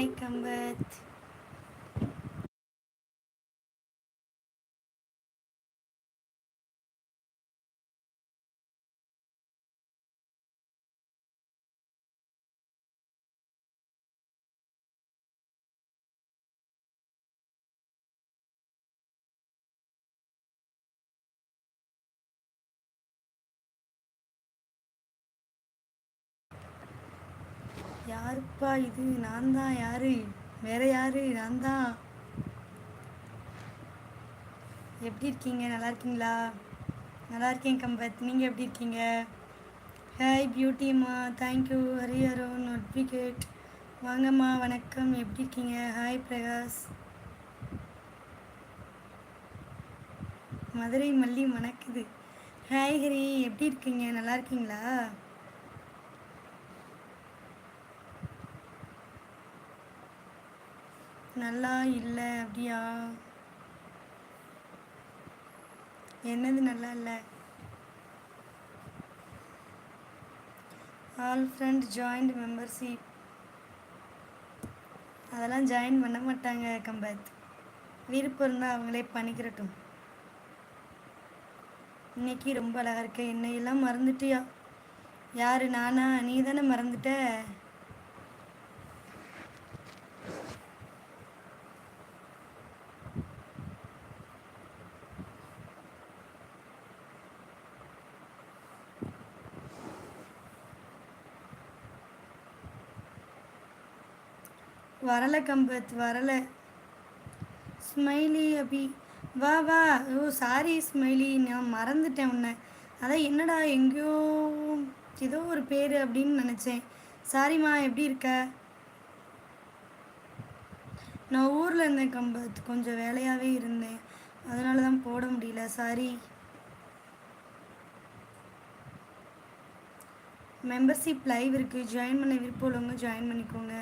Hi combat யாருப்பா இது? நான் தான் யாரு? வேற யாரு? நான் தான் எப்படி இருக்கீங்க? நல்லா இருக்கீங்களா? நல்லா இருக்கேன் கம்பத். நீங்கள் எப்படி இருக்கீங்க? ஹாய் பியூட்டிம்மா தேங்க்யூ ஹரிஹரோ நோட்டிஃபிகேட் வாங்கம்மா வணக்கம். எப்படி இருக்கீங்க? ஹாய் பிரகாஷ் மதுரை மல்லி மணக்குது. ஹாய் ஹரி எப்படி இருக்கீங்க? நல்லா இருக்கீங்களா? நல்லா இல்லை அப்படியா? என்னது நல்லா இல்லை? ஆல் ஃப்ரெண்ட் ஜாயிண்ட் மெம்பர்ஷிப் அதெல்லாம் ஜாயின் பண்ண மாட்டாங்க கம்பத். விருப்பம் இருந்தால் அவங்களே பண்ணிக்கிறட்டும். இன்னைக்கு ரொம்ப அழகாக இருக்க. என்னையெல்லாம் மறந்துட்டியா? யார் நானா? நீ தானே மறந்துட்ட? வரல கம்பத் வரல. ஸ்மைலி அபி வா வா. ஓ சாரி ஸ்மைலி நான் மறந்துட்டேன் உன்னை. அதான் என்னடா எங்கேயோ ஏதோ ஒரு பேர் அப்படின்னு நினச்சேன். சாரிம்மா எப்படி இருக்க? நான் ஊரில் இருந்தேன் கம்பத் கொஞ்சம் வேலையாகவே இருந்தேன். அதனால தான் போட முடியல சாரி மெம்பர்ஷிப் லைவ் இருக்குது ஜாயின் பண்ண விருப்பம் உள்ளவங்க ஜாயின் பண்ணிக்கோங்க.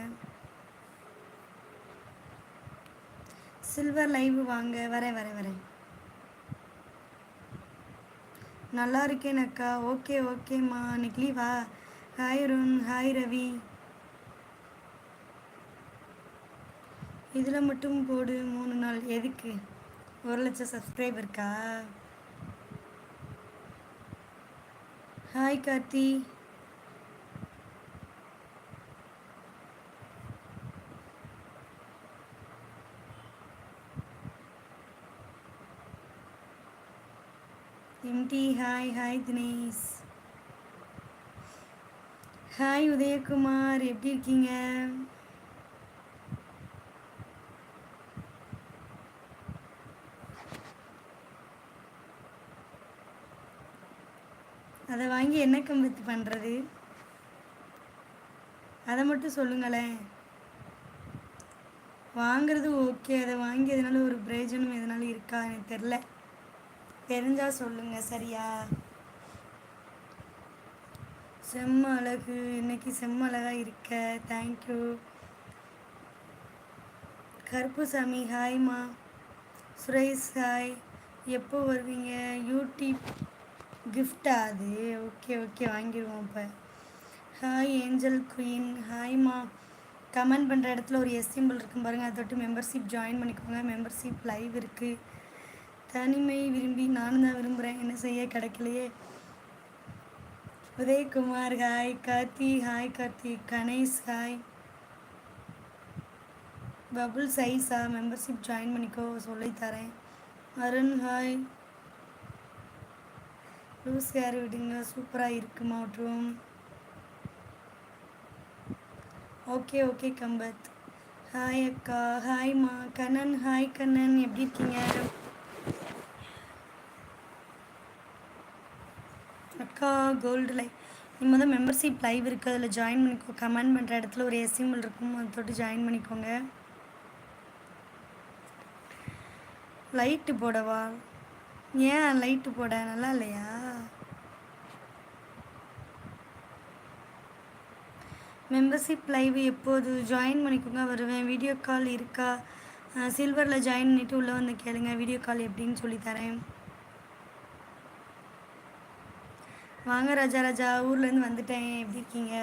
சில்வர் லைவ் வாங்க. வரேன் வரேன் வரேன். நல்லா இருக்கேன் அக்கா. ஓகே ஓகேம்மா இன்னைக்கு லீவா ஹாய் ருண் ஹாய் ரவி. இதில் மட்டும் போடு. மூணு நாள். எதுக்கு? ஒரு லட்சம் சப்ஸ்கிரைப் இருக்கா hi Karthi. MD. Hi hi Dinesh. Hi Udhayakumar. எப்படி இருக்கீங்க? அதை வாங்கி என்ன கம்பத்து பண்ணுறது அதை மட்டும் சொல்லுங்களேன். வாங்குறது ஓகே அதை வாங்கி எதனால ஒரு பிரயோஜனம் எதனால இருக்கா? எனக்கு தெரில தெரிஞ்சா சொல்லுங்க சரியா? செம்ம அழகு. இன்னைக்கு செம்ம அழகா இருக்க. தேங்க்யூ கருப்புசாமி ஹாய்மா சுரேஷ் ஹாய் எப்போ வருவீங்க? யூடியூப் கிஃப்டா அது? ஓகே ஓகே வாங்கிடுவோம் இப்போ. ஹாய் ஏஞ்சல் குயின் ஹாய்மா கமெண்ட் பண்ணுற இடத்துல ஒரு எஸ் சிம்பிள் இருக்கும் பாருங்கள் அதை தொட்டு மெம்பர்ஷிப் ஜாயின் பண்ணிக்கோங்க. மெம்பர்ஷிப் லைவ் இருக்குது தனிமை விரும்பி நானும் தான் விரும்புகிறேன் என்ன செய்ய கிடைக்கலையே. Udhayakumar hi Karthi hi Karthi Ganesh hi. Bubble சைஸா மெம்பர்ஷிப் ஜாயின் பண்ணிக்கோ சொல்லித்தரேன் அருண் ஹாய். லூஸ் ஹேர் விடுங்க சூப்பராக இருக்கு மாற்றும் ஓகே ஓகே கம்பத். ஹாய் அக்கா ஹாய்மா கண்ணன் ஹாய் கண்ணன் எப்படி இருக்கீங்க? அக்கா கோல்டு லைவ் நீங்கள் தான் மெம்பர்ஷிப் லைவ் இருக்குது அதில் ஜாயின் பண்ணிக்கோ. கமெண்ட் பண்ணுற இடத்துல ஒரு எஸ்எம்எல் இருக்கும். அதை தொட்டு ஜாயின் பண்ணிக்கோங்க. லைட்டு போடவா? ஏன் லைட்டு போட? நல்லா இல்லையா? மெம்பர்ஷிப் லைவ் எப்போது? ஜாயின் பண்ணிக்கோங்க. வருவேன். வீடியோ கால் இருக்கா? சில்வரில் ஜாயின் பண்ணிவிட்டு உள்ளே வந்து கேளுங்க. வீடியோ கால் எப்படின்னு சொல்லி வாங்க ராஜா ராஜா ஊர்லேருந்து வந்துட்டேன். எப்படி இருக்கீங்க?